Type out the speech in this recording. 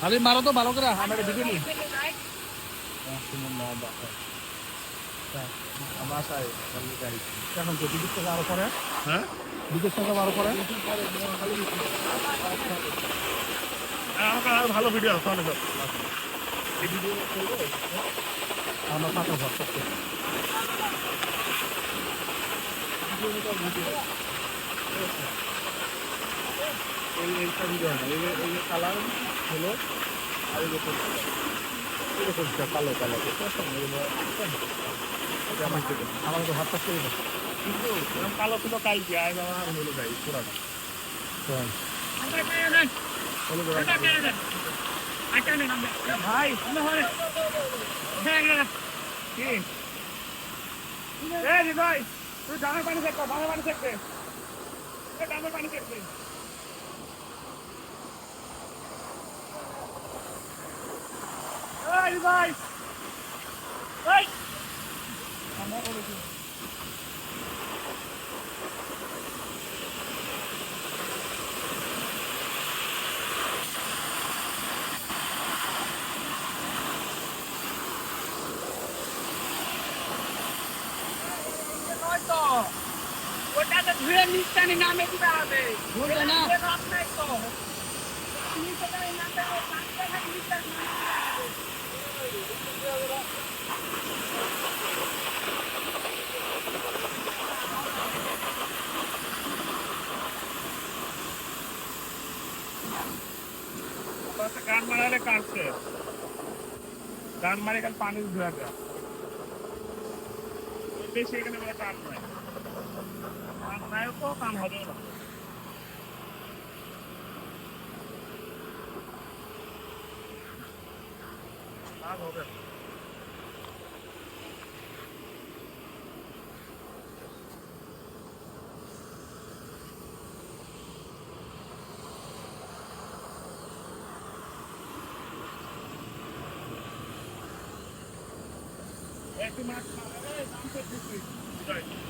খালি মারো তো, ভালো করে। আমার ভিডিও নি? এখন তো বিদ্যুৎ থেকে আরও পরে হ্যাঁ? বিদ্যুৎ পরে আমাকে আর ভালো ভিডিও আছে অনেক আমরা এই এইটা ভিডিও না এই এই যে কালার হলো আর এই যে পরিষ্কার। এই যে পরিষ্কার কালো কালো বুঝতে পারছেন? এগুলো এটা আমার তো হাত পাশে কিন্তু কালো ছিল কালকে আজ আমার হলো ভাই পুরানো হলো ভাই। ভাই কি? এই যে ভাই, তুই পানি check Hey, guys! Hey! I'm not over here. ওটাতে ধুয়ে নিস্তানি নামে দিতে হবে ধুয়ে না। ধুয়ে লাভ নাই তো নিচে গাড়ি নামবে ও পাঁচটা খালি নিস্তানি নামে দিতে হবে। তোর তো গান মারালে কাটছে গান মারে খালি পানি ধোয়া দেয় বেশি 真交換入れろ。あ、ごめん。Thank you, Max. Danke, Tschüss.